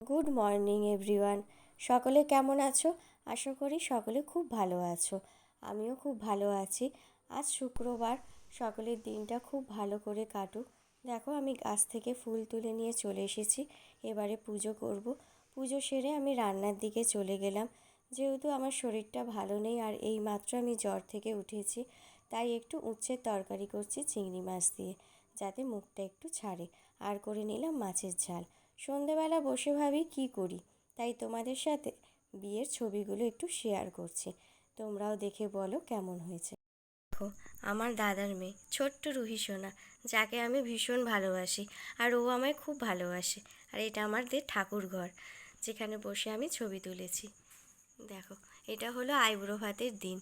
Good morning everyone সকলে কেমন আছো? আশা করি সকলে খুব ভালো আছো। আমিও খুব ভালো আছি। আজ শুক্রবার, সকলের দিনটা খুব ভালো করে কাটুক। দেখো, আমি গাছ থেকে ফুল তুলে নিয়ে চলে এসেছি। এবারে পুজো করব। পুজো সেরে আমি রান্নার দিকে চলে গেলাম। যেহেতু আমার শরীরটা ভালো নেই আর এই মাত্র আমি জ্বর থেকে উঠেছি, তাই একটু উচ্ছের তরকারি করছি চিংড়ি মাছ দিয়ে, যাতে মুখটা একটু ছাড়ে। আর করে নিলাম মাছের ঝাল। সন্ধেবেলা বসে ভাবি কি করি। তাই তোমাদের সাথে বিয়ের ছবিগুলো একটু শেয়ার করছি। তোমরাও দেখে বলো কেমন হয়েছে। দেখো, আমার দাদার মেয়ে, ছোট্ট রুহি সোনা, যাকে আমি ভীষণ ভালোবাসি আর ও আমায় খুব ভালোবাসে। আর এটা আমাদের ঠাকুর ঘর, যেখানে বসে আমি ছবি তুলেছি। দেখো, এটা হলো আইব্রো ভাতের দিন।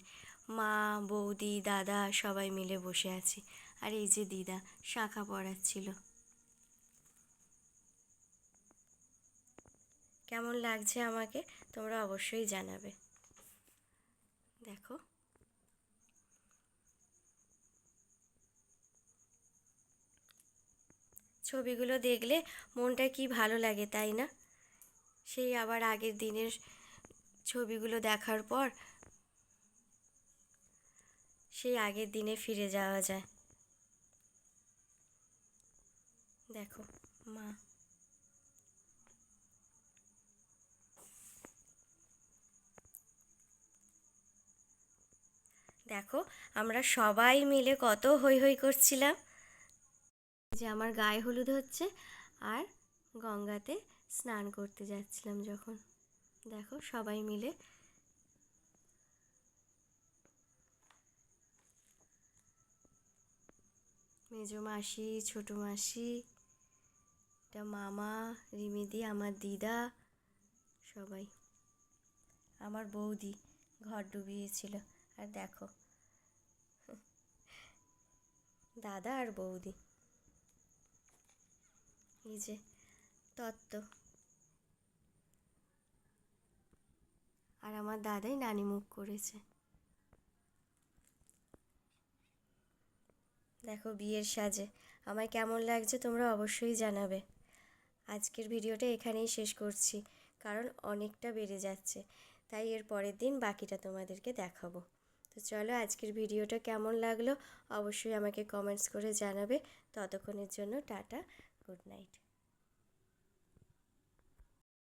মা, বৌদি, দাদা সবাই মিলে বসে আছি। আর এই যে দিদা, শাঁখা পড়াচ্ছিল। কেমন লাগছে আমাকে, তোমরা অবশ্যই জানাবে। দেখো। ছবিগুলো দেখলে মনটা কি ভালো লাগে, তাই না? সেই আবার আগের দিনের ছবিগুলো দেখার পর সেই আগের দিনে ফিরে যাওয়া যায়। দেখো, মা। দেখো, আমরা সবাই মিলে কত হই হই করছিলাম। যে আমার গায়ে হলুদ হচ্ছে আর গঙ্গাতে স্নান করতে যাচ্ছিলাম যখন। দেখো, সবাই মিলে। মেজো মাসি, ছোটো মাসি, এটা মামা, রিমিদি, আমার দিদা, সবাই। আমার বৌদি ঘর ডুবিয়েছিল। আর দেখো দাদা আর বৌদি। এই যে তত্ত্ব। আর আমার দাদাই নানি মুখ করেছে। দেখো বিয়ের সাজে। আমায় কেমন লাগছে তোমরা অবশ্যই জানাবে। আজকের ভিডিওটা এখানেই শেষ করছি, কারণ অনেকটা বেড়ে যাচ্ছে। তাই এর পরের দিন বাকিটা তোমাদেরকে দেখাবো। তো চলো আজকের ভিডিওটা কেমন লাগল অবশ্যই আমাকে কমেন্টস করে জানাবে। ততক্ষণের জন্য টাটা গুড নাইট